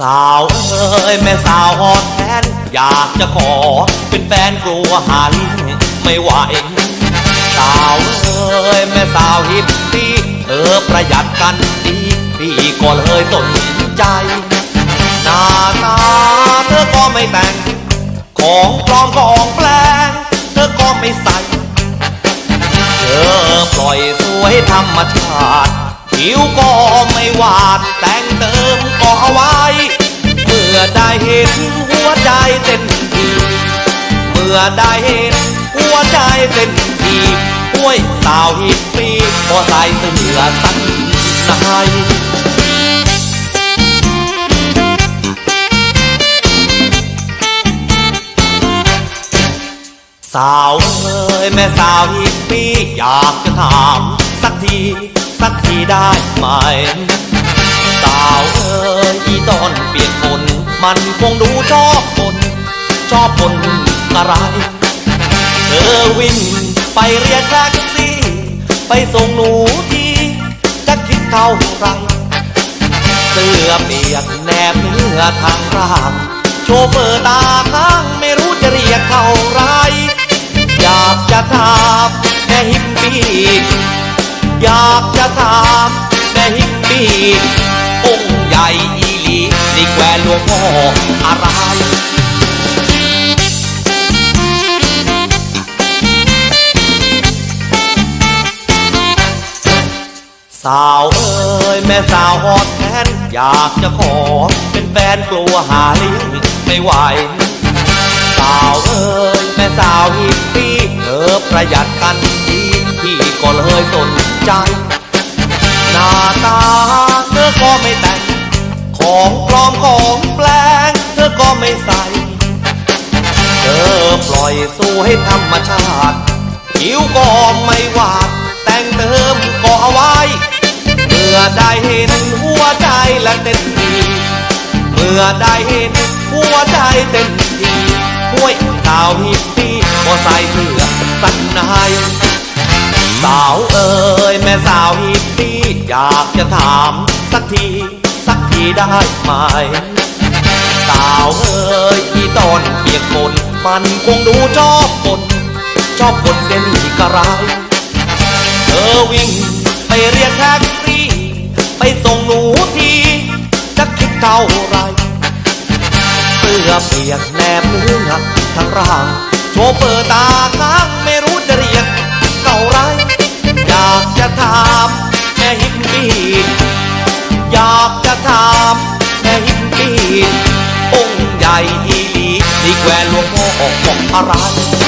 สาวเอ้ยแม่สาวฮอดแทน อยากจะขอ เป็นแฟนกลัวหาลิไม่ไหว สาวเอ้ยแม่สาวฮิปปี้เธอประหยัดกันดีพี่ก็เลยสนใจหน้าตาเธอก็ไม่แต่ง ของปลอมของแปลง เธอก็ไม่ใส่เธอปล่อยสวยธรรมชาติ ผิวก็ไม่หวาดแต่งเติมก็เอาไว้ เมื่อได้เห็นหัวใจเต้นทีเมื่อได้เห็นหัวใจเต้นทีห้วยสาวฮิปปี้พอใส่เสื้อสั้นในสาวเอ้ยแม่สาวฮิปปี้อยากจะถามสักที สักทีได้ไหมสาวเอ้ยอีตอนเปลี่ยนคน มันคงดูชอบคน ชอบคนอะไร เธอวิ่งไปเรียกแท็กซี่ ไปส่งหนูทีจะคิดเท่าไรเสื้อเปียกแนบเนื้อทางร่าง โชเฟอร์ตาข้างไม่รู้จะเรียกเท่าไร พ่ออะไรสาวเอ้ยแม่สาวฮอดแทนอยากจะขอ เป็นแฟนกลัวหาเลี้ยงไม่ไหว สาวเอ้ยแม่สาวฮิปปี้เธอประหยัดกันดีพี่ก็เลยสนใจหน้าตาเธอก็ไม่แต่งของปลอมของ สู้ให้ธรรมชาติผิวก็ไม่หวาด แต่งเติมก็เอาไว้เมื่อได้เห็นหัวใจและเต้นดีเมื่อได้เห็นหัวใจเต้นดีห้วยสาวฮิปปี้ก็ใส่เสื้อสั้นในสาวเอ๋ยแม่สาวฮิปปี้อยากจะถามสักทีสักทีได้ไหมสาวเอ๋ยที่ตอนเปียกฝน มันคงดูชอบคนชอบคนเสียหนีกระไรเธอวิ่งไปเรียกแท็กซี่ไปส่งหนูทีจะคิดเท่าไรเสื้อเปียกแนบเนื้อทั้งร่างโชเฟอร์ตาค้างไม่รู้จะเรียกเท่าไร อยากจะถามแม่ฮิปปี้อยากจะถามแม่ฮิปปี้องค์ใหญ่อีหลีนี่แควน arise.